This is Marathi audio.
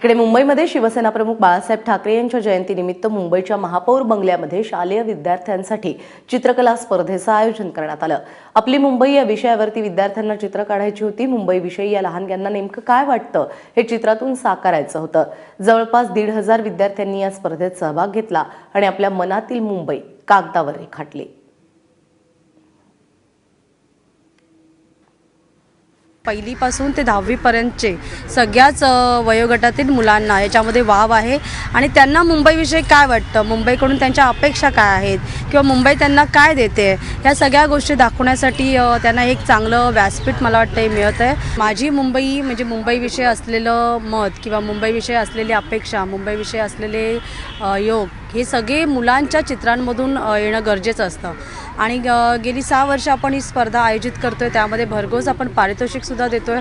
इकडे मुंबईमध्ये शिवसेना प्रमुख बाळासाहेब ठाकरे यांच्या जयंतीनिमित्त मुंबईच्या महापौर बंगल्यामध्ये शालेय विद्यार्थ्यांसाठी चित्रकला स्पर्धेचं आयोजन करण्यात आलं. आपली मुंबई या विषयावरती विद्यार्थ्यांना चित्र काढायची होती. मुंबईविषयी या लहानग्यांना नेमकं काय वाटतं हे चित्रातून साकारायचं होतं. जवळपास दीड हजार विद्यार्थ्यांनी या स्पर्धेत सहभाग घेतला आणि आपल्या मनातील मुंबई कागदावर रेखाटली. पहिलीपासून ते दहावीपर्यंतचे सगळ्याच वयोगटातील मुलांना याच्यामध्ये वाव आहे. आणि त्यांना मुंबईविषयी काय वाटतं? मुंबईकडून त्यांच्या अपेक्षा काय आहेत? किंवा मुंबई त्यांना काय देते? या सगळ्या गोष्टी दाखवण्यासाठी त्यांना एक चांगलं व्यासपीठ मला वाटतं हे मिळत आहे माझी मुंबई म्हणजे मुंबईविषयी असलेलं मत किंवा मुंबईविषयी असलेली अपेक्षा मुंबईविषयी असलेले योग हे सगळे मुलांच्या चित्रांमधून येणं गरजेचं असतं. आणि गेली सहा वर्ष आपण ही स्पर्धा आयोजित करतोय त्यामध्ये भरघोस आपण पारितोषिकसुद्धा देतोय.